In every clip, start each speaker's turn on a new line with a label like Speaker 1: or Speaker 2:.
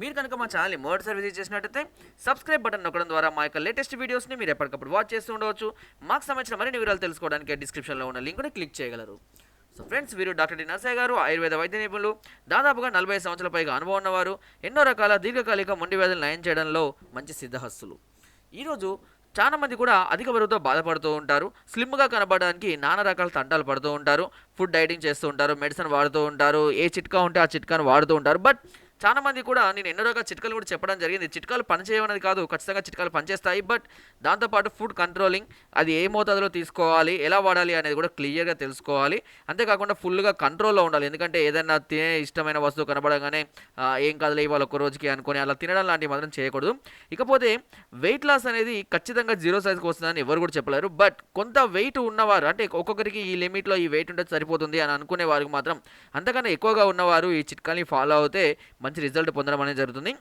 Speaker 1: మీరు కనుక మా ఛానల్ని మొదటిసారి విజిట్ చేసినట్టయితే సబ్స్క్రైబ్ బటన్ నొక్కడం ద్వారా మా యొక్క లేటెస్ట్ వీడియోస్ని మీరు ఎప్పటికప్పుడు వాచ్ చేస్తూ ఉండవచ్చు. మాకు సంబంధించిన మరిన్ని వివరాలు తెలుసుకోవడానికి డిస్క్రిప్షన్లో ఉన్న లింక్ని క్లిక్ చేయగలరు. సో ఫ్రెండ్స్ వీరు డాక్టర్ డి నర్సయ్య గారు ఆయుర్వేద వైద్య నిపుణులు. దాదాపుగా నలభై సంవత్సరాల పైగా అనుభవం ఉన్నవారు. ఎన్నో రకాల దీర్ఘకాలిక మొండి వ్యాధులు నయం చేయడంలో మంచి సిద్ధహస్తులు. ఈరోజు చాలా మంది కూడా అధిక బరువుతో బాధపడుతూ ఉంటారు. స్లిమ్గా కనబడడానికి నానా రకాల తంటాలు పడుతూ ఉంటారు. ఫుడ్ డైటింగ్ చేస్తూ ఉంటారు మెడిసిన్ వాడుతూ ఉంటారు. ఏ చిట్కా ఉంటే ఆ చిట్కాను వాడుతూ ఉంటారు. బట్ చాలా మంది కూడా నేను ఎన్నో రకాల చిట్కాలు కూడా చెప్పడం జరిగింది. చిట్కాలు పనిచేయమనేది కాదు ఖచ్చితంగా చిట్కాలు పనిచేస్తాయి బట్ దాంతోపాటు ఫుడ్ కంట్రోలింగ్ అది ఏ మోతాదులో తీసుకోవాలి ఎలా వాడాలి అనేది కూడా క్లియర్గా తెలుసుకోవాలి. అంతేకాకుండా ఫుల్గా కంట్రోల్లో ఉండాలి. ఎందుకంటే ఏదైనా తినే ఇష్టమైన వస్తువు కనబడగానే ఏం కదలే ఇవాళ ఒక రోజుకి అనుకొని అలా తినడం లాంటివి మాత్రం చేయకూడదు. ఇకపోతే వెయిట్ లాస్ అనేది ఖచ్చితంగా జీరో సైజ్కి వస్తుందని ఎవరు కూడా చెప్పలేరు. బట్ కొంత వెయిట్ ఉన్నవారు అంటే ఒక్కొక్కరికి ఈ లిమిట్లో ఈ వెయిట్ ఉంటే సరిపోతుంది అని అనుకునే వారికి మాత్రం అంతకన్నా ఎక్కువగా ఉన్నవారు ఈ చిట్కాని ఫాలో అవుతే మంచి రిజల్ట్ పొందడం అనేది జరుగుతుంది.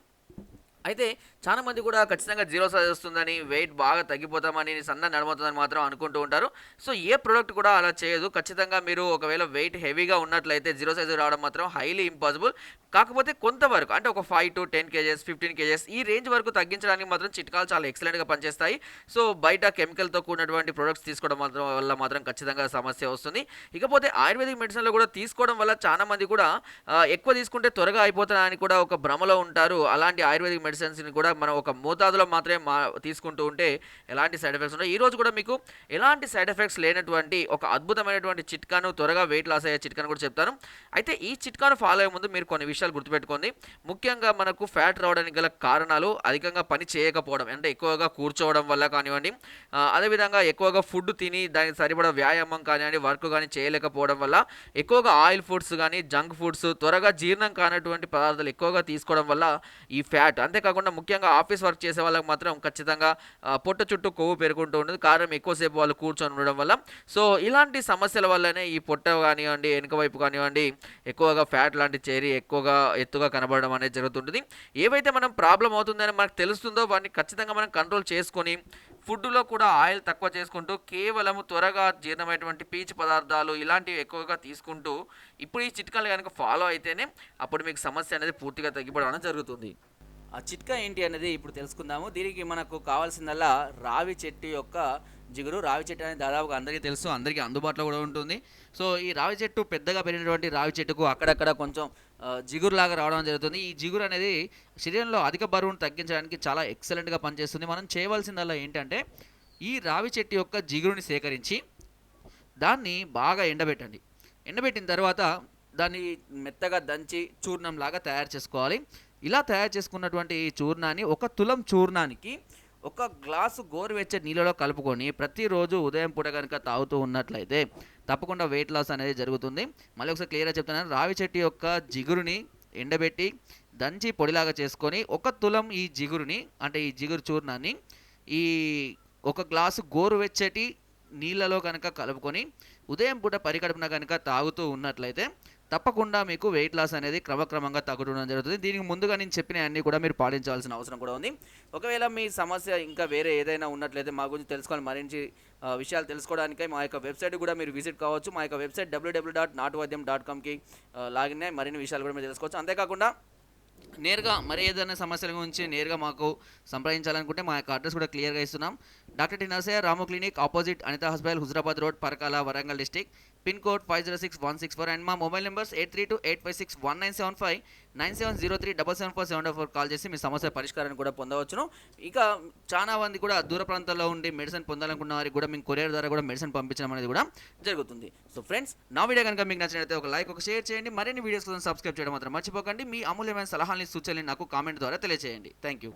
Speaker 1: అయితే చాలా మంది కూడా ఖచ్చితంగా జీరో సైజ్ వస్తుందని వెయిట్ బాగా తగ్గిపోతామని సన్న నడమవుతుందని మాత్రం అనుకుంటూ ఉంటారు. సో ఏ ప్రోడక్ట్ కూడా అలా చేయదు. ఖచ్చితంగా మీరు ఒకవేళ వెయిట్ హెవీగా ఉన్నట్లయితే జీరో సైజ్ రావడం మాత్రం హైలీ ఇంపాసిబుల్ కాకపోతే కొంతవరకు అంటే ఒక five to ten KGs fifteen KGs ఈ రేంజ్ వరకు తగ్గించడానికి మాత్రం చిట్కాలు చాలా ఎక్సలెంట్గా పనిచేస్తాయి. సో బయట కెమికల్తో కూడినటువంటి ప్రొడక్ట్స్ తీసుకోవడం మాత్రం వల్ల మాత్రం ఖచ్చితంగా సమస్య వస్తుంది. ఇకపోతే ఆయుర్వేదిక్ మెడిసిన్లో కూడా తీసుకోవడం వల్ల చాలా మంది కూడా ఎక్కువ తీసుకుంటే త్వరగా అయిపోతాయని కూడా ఒక భ్రమలో ఉంటారు. అలాంటి ఆయుర్వేదిక్ మెడిసిన్స్ని కూడా మనం ఒక మోతాదులో మాత్రమే మా తీసుకుంటూ ఉంటే ఎలాంటి సైడ్ ఎఫెక్ట్స్ ఉంటాయి ఈరోజు కూడా మీకు ఎలాంటి సైడ్ ఎఫెక్ట్స్ లేనటువంటి ఒక అద్భుతమైనటువంటి చిట్కాను త్వరగా వెయిట్ లాస్ అయ్యే చిట్కాను కూడా చెప్తాను. అయితే ఈ చిట్కాను ఫాలో అయ్యే ముందు మీరు కొన్ని విషయాలు గుర్తుపెట్టుకోండి. ముఖ్యంగా మనకు ఫ్యాట్ రావడానికి గల కారణాలు అధికంగా పని చేయకపోవడం అంటే ఎక్కువగా కూర్చోవడం వల్ల కానివ్వండి అదేవిధంగా ఎక్కువగా ఫుడ్ తిని దానికి సరిపడా వ్యాయామం కానివ్వండి వర్క్ కానీ చేయలేకపోవడం వల్ల ఎక్కువగా ఆయిల్ ఫుడ్స్ కానీ జంక్ ఫుడ్స్ త్వరగా జీర్ణం కానటువంటి పదార్థాలు ఎక్కువగా తీసుకోవడం వల్ల ఈ ఫ్యాట్ అంతేకాకుండా ముఖ్యంగా ఆఫీస్ వర్క్ చేసే వాళ్ళకి మాత్రం ఖచ్చితంగా పొట్ట చుట్టూ కొవ్వు పెరుగుకుంటూ ఉంటుంది కారణం ఎక్కువసేపు వాళ్ళు కూర్చొని ఉండడం వల్ల. సో ఇలాంటి సమస్యల వల్లనే ఈ పొట్ట కానివ్వండి వెనుక వైపు కానివ్వండి ఎక్కువగా ఫ్యాట్ లాంటి చేరి ఎక్కువగా ఎత్తుగా కనబడడం అనేది జరుగుతుంటుంది. ఏవైతే మనం ప్రాబ్లం అవుతుందని మనకు తెలుస్తుందో వాటిని ఖచ్చితంగా మనం కంట్రోల్ చేసుకొని ఫుడ్లో కూడా ఆయిల్ తక్కువ చేసుకుంటూ కేవలం త్వరగా జీర్ణమైనటువంటి పీచు పదార్థాలు ఇలాంటివి ఎక్కువగా తీసుకుంటూ ఇప్పుడు ఈ చిట్కాలు కనుక ఫాలో అయితేనే అప్పుడు మీకు సమస్య అనేది పూర్తిగా తగ్గిపోవడం అనేది జరుగుతుంది.
Speaker 2: ఆ చిట్కా ఏంటి అనేది ఇప్పుడు తెలుసుకుందాము. దీనికి మనకు కావాల్సిందల్లా రావి చెట్టు యొక్క జిగురు. రావి చెట్టు అనేది దాదాపుగా అందరికీ తెలుసు అందరికీ అందుబాటులో కూడా ఉంటుంది. సో ఈ రావి చెట్టు పెద్దగా పెరిగినటువంటి రావి చెట్టుకు అక్కడక్కడ కొంచెం జిగురులాగా రావడం జరుగుతుంది. ఈ జిగురు అనేది శరీరంలో అధిక బరువును తగ్గించడానికి చాలా ఎక్సలెంట్గా పనిచేస్తుంది. మనం చేయవలసిందల్లా ఏంటంటే ఈ రావి చెట్టు యొక్క జిగురుని సేకరించి దాన్ని బాగా ఎండబెట్టండి. ఎండబెట్టిన తర్వాత దాన్ని మెత్తగా దంచి చూర్ణంలాగా తయారు చేసుకోవాలి. ఇలా తయారు చేసుకున్నటువంటి ఈ చూర్ణాన్ని ఒక తులం చూర్ణానికి ఒక గ్లాసు గోరువెచ్చని నీళ్ళలో కలుపుకొని ప్రతిరోజు ఉదయం పూట కనుక తాగుతూ ఉన్నట్లయితే తప్పకుండా వెయిట్ లాస్ అనేది జరుగుతుంది. మళ్ళీ ఒకసారి క్లియర్గా చెప్తున్నాను. రావి చెట్టు యొక్క జిగురుని ఎండబెట్టి దంచి పొడిలాగా చేసుకొని ఒక తులం ఈ జిగురుని అంటే ఈ జిగురు చూర్ణాన్ని ఈ ఒక గ్లాసు గోరువెచ్చటి నీళ్ళలో కనుక కలుపుకొని ఉదయం పూట పరికడుపున కనుక తాగుతూ ఉన్నట్లయితే తప్పకుండా మీకు వెయిట్ లాస్ అనేది క్రమక్రమంగా తగ్గడం జరుగుతుంది. దీనికి ముందుగా నేను చెప్పిన అన్నీ కూడా మీరు పాటించాల్సిన అవసరం కూడా ఉంది. ఒకవేళ మీ సమస్య ఇంకా వేరే ఏదైనా ఉన్నట్లయితే మా గురించి తెలుసుకోవాలి. మరించి విషయాలు తెలుసుకోవడానికై మా యొక్క వెబ్సైట్ కూడా మీరు విజిట్ కావచ్చు. మా యొక్క వెబ్సైట్ డబ్ల్యూడబ్ల్యూ డాట్ నాటు వైద్యం డాట్ కామ్కి లాగిన్ మరిన్ని విషయాలు కూడా మీరు తెలుసుకోవచ్చు. అంతేకాకుండా నేరుగా మరి ఏదైనా సమస్యల గురించి నేరుగా మాకు సంప్రదించాలనుకుంటే మా యొక్క అడ్రస్ కూడా క్లియర్గా ఇస్తున్నాం. Doctor T Narsaiah Ramu clinic opposite Anitha hospital Huzurabad road Parakala Warangal district pin code five zero six one six four and మా mobile numbers eight three two eight five six one nine seven five nine seven zero three double seven four seven four call చేసి మీ సమస్య పరిష్కారాన్ని కూడా పొందవచ్చును. ఇక చాలా మంది కూడా దూర ప్రాంతాల్లో ఉండి మెడిసిన్ పొందాలనుకున్న వారికి కూడా మేము కొరియర్ ద్వారా కూడా మెడిసిన్ పంపించడం అనేది కూడా జరుగుతుంది. సో ఫ్రెండ్స్ నా వీడియో కనుక మీకు నచ్చినట్లయితే ఒక లైక్ ఒక షేర్ చేయండి. మరిన్ని వీడియోస్ కోసం సబ్స్క్రైబ్ చేయడం మాత్రం మర్చిపోకండి. మీ అమూల్యమైన సలహాలని సూచనలు నాకు కామెంట్ ద్వారా తెలియజేయండి థ్యాంక్ యూ